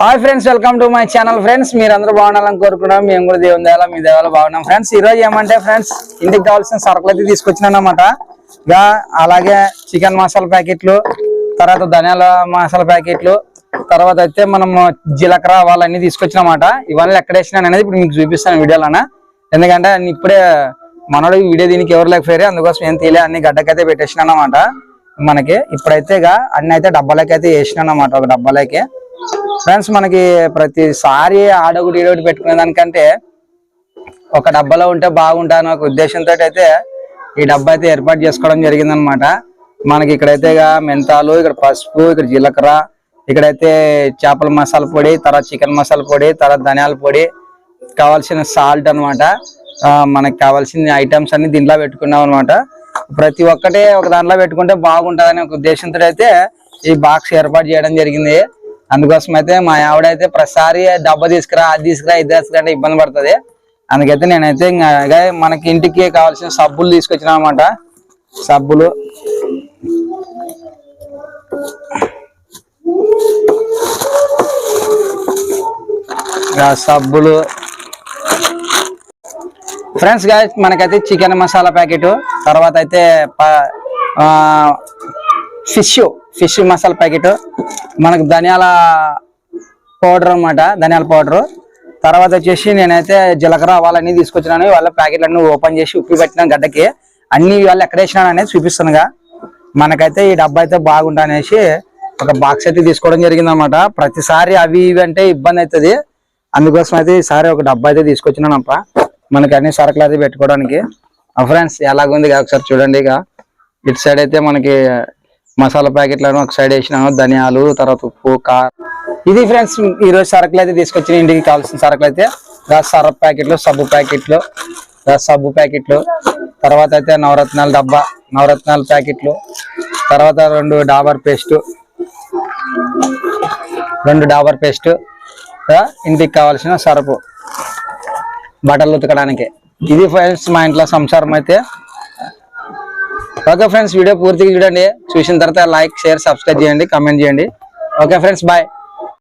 Hi friends welcome to my channel friends. మీరు బాగుండాలని కోరుకున్నాం మేము కూడా దేవుని దేవాల మీ దేవాల బాగున్నాం. ఫ్రెండ్స్ ఈ రోజు ఏమంటే ఫ్రెండ్స్ ఇంటికి కావాల్సిన సరుకులు అయితే తీసుకొచ్చినానమాట అనమాట అలాగే చికెన్ మసాలా ప్యాకెట్లు తర్వాత ధనియాల మసాలా ప్యాకెట్లు తర్వాత అయితే మనం జీలకర్ర వాళ్ళన్నీ తీసుకొచ్చినమాట. ఇవన్నీ ఎక్కడ వేసినాను అనేది ఇప్పుడు మీకు చూపిస్తాను వీడియోలోన ఎందుకంటే ఇప్పుడే మనోడు వీడియో దీనికి ఎవరు లేకపోయారు అందుకోసం ఏం తెలియ అన్ని గడ్డకైతే పెట్టేసినాను అనమాట మనకి ఇప్పుడైతే ఇక అన్ని అయితే డబ్బాలకి అయితే వేసినాను అనమాట ఒక డబ్బాలకే. ఫ్రెండ్స్ మనకి ప్రతిసారి ఆడొకటి ఈడొకటి పెట్టుకునే దానికంటే ఒక డబ్బాలో ఉంటే బాగుంటాను ఒక ఉద్దేశంతో అయితే ఈ డబ్బా అయితే ఏర్పాటు చేసుకోవడం జరిగిందనమాట మనకి ఇక్కడైతే మెంతాలు ఇక్కడ పసుపు ఇక్కడ జీలకర్ర ఇక్కడైతే చేపల మసాలా పొడి తర్వాత చికెన్ మసాలా పొడి తర్వాత ధనియాల పొడి కావాల్సిన సాల్ట్ అనమాట మనకి కావాల్సిన ఐటమ్స్ అన్ని దీంట్లో పెట్టుకున్నాం అనమాట ప్రతి ఒక్కటే ఒక దాంట్లో పెట్టుకుంటే బాగుంటుందని ఒక ఉద్దేశంతో అయితే ఈ బాక్స్ ఏర్పాటు చేయడం జరిగింది. అందుకోసం అయితే మా ఆవిడ అయితే ప్రతిసారి డబ్బా తీసుకురా అది తీసుకురా ఇది తీసుకురా అంటే ఇబ్బంది పడుతుంది. అందుకైతే నేనైతే ఇంకా మనకి ఇంటికి కావాల్సిన సబ్బులు తీసుకొచ్చిన అనమాట సబ్బులు. సబ్బులు. ఫ్రెండ్స్గా మనకైతే చికెన్ మసాలా ప్యాకెట్. తర్వాత అయితే ఫిష్ ఫిష్ మసాలా ప్యాకెట్ మనకు ధనియాల పౌడర్ అన్నమాట ధనియాల పౌడర్. తర్వాత వచ్చేసి నేనైతే జీలకర్ర వాళ్ళన్నీ తీసుకొచ్చినాను. వాళ్ళ ప్యాకెట్లన్నీ ఓపెన్ చేసి ఉప్పి పెట్టిన గడ్డకి. అన్ని వాళ్ళు ఎక్కడ వేసినాను అనేది చూపిస్తానుగా మనకైతే ఈ డబ్బా అయితే బాగుంటా అనేసి ఒక బాక్స్ అయితే తీసుకోవడం జరిగిందనమాట ప్రతిసారి అవి ఇవి అంటే ఇబ్బంది అవుతుంది. అందుకోసం అయితే ఈసారి ఒక డబ్బా అయితే తీసుకొచ్చినానప్ప. మనకి అన్ని సరుకులు అయితే పెట్టుకోవడానికి. ఫ్రెండ్స్ ఎలాగుంది ఒకసారి చూడండి ఇక ఇటు సైడ్ అయితే మనకి మసాలా ప్యాకెట్లను ఒక సైడ్ వేసినాను ధనియాలు తర్వాత ఉప్పు కార్. ఇది ఫ్రెండ్స్ ఈ రోజు సరుకులు అయితే తీసుకొచ్చిన ఇంటికి కావాల్సిన సరుకులు అయితే సరఫ్ సరప్ ప్యాకెట్లు సబ్బు ప్యాకెట్లు సబ్బు ప్యాకెట్లు తర్వాత అయితే నవరత్నాల డబ్బా నవరత్నాల ప్యాకెట్లు తర్వాత రెండు డాబర్ పేస్ట్ రెండు డాబర్ పేస్ట్ ఇంటికి కావాల్సిన సరుపు బట్టలు ఉతకడానికి. ఇది ఫ్రెండ్స్ మా ఇంట్లో సంసారం అయితే ఓకే ఫ్రెండ్స్ వీడియో పూర్తిగా చూడండి. చూసిన తర్వాత లైక్ షేర్ సబ్స్క్రైబ్ చేయండి కామెంట్ చేయండి. Okay friends bye.